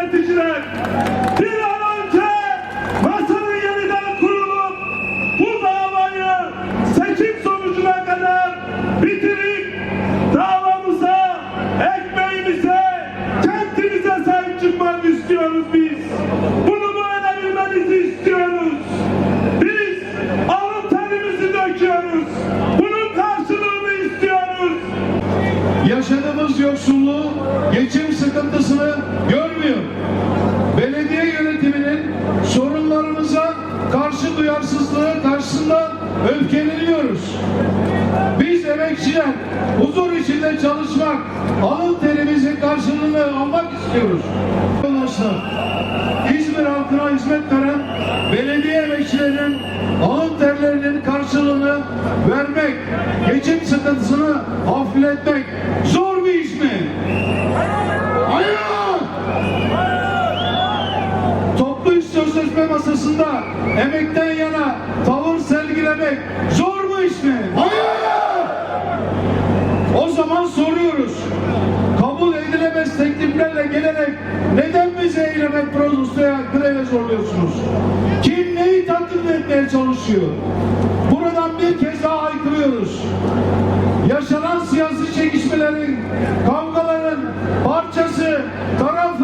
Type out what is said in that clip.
Yöneticiler. Bir an önce masanın yeniden kurulup bu davayı seçim sonucuna kadar bitirip davamıza, ekmeğimize, kentimize sahip çıkmak istiyoruz biz. Yaşadığımız yoksulluğu, geçim sıkıntısını görmüyor. Belediye yönetiminin sorunlarımıza karşı duyarsızlığı karşısında öfkeleniyoruz. Biz emekçiler huzur içinde çalışmak, alın terimizin karşılığını almak istiyoruz. Arkadaşlar, İzmir halkına hizmet veren belediye emekçilerinin alın terlerinin karşılığını vermek, geçim sıkıntısını hafifletmek zor mi? Hayır! Toplu iş sözleşme masasında emekten yana tavır sergilemek zor mu iş mi? Hayır! O zaman soruyoruz. Kabul edilemez tekliflerle gelerek neden bizi eyleme protestoya greve zorluyorsunuz? Kim neyi tatmin etmeye çalışıyor? Buradan bir kez daha haykırıyoruz. Yaşanan siyasi çekişmelerin, kavgaların parçası, tarafı,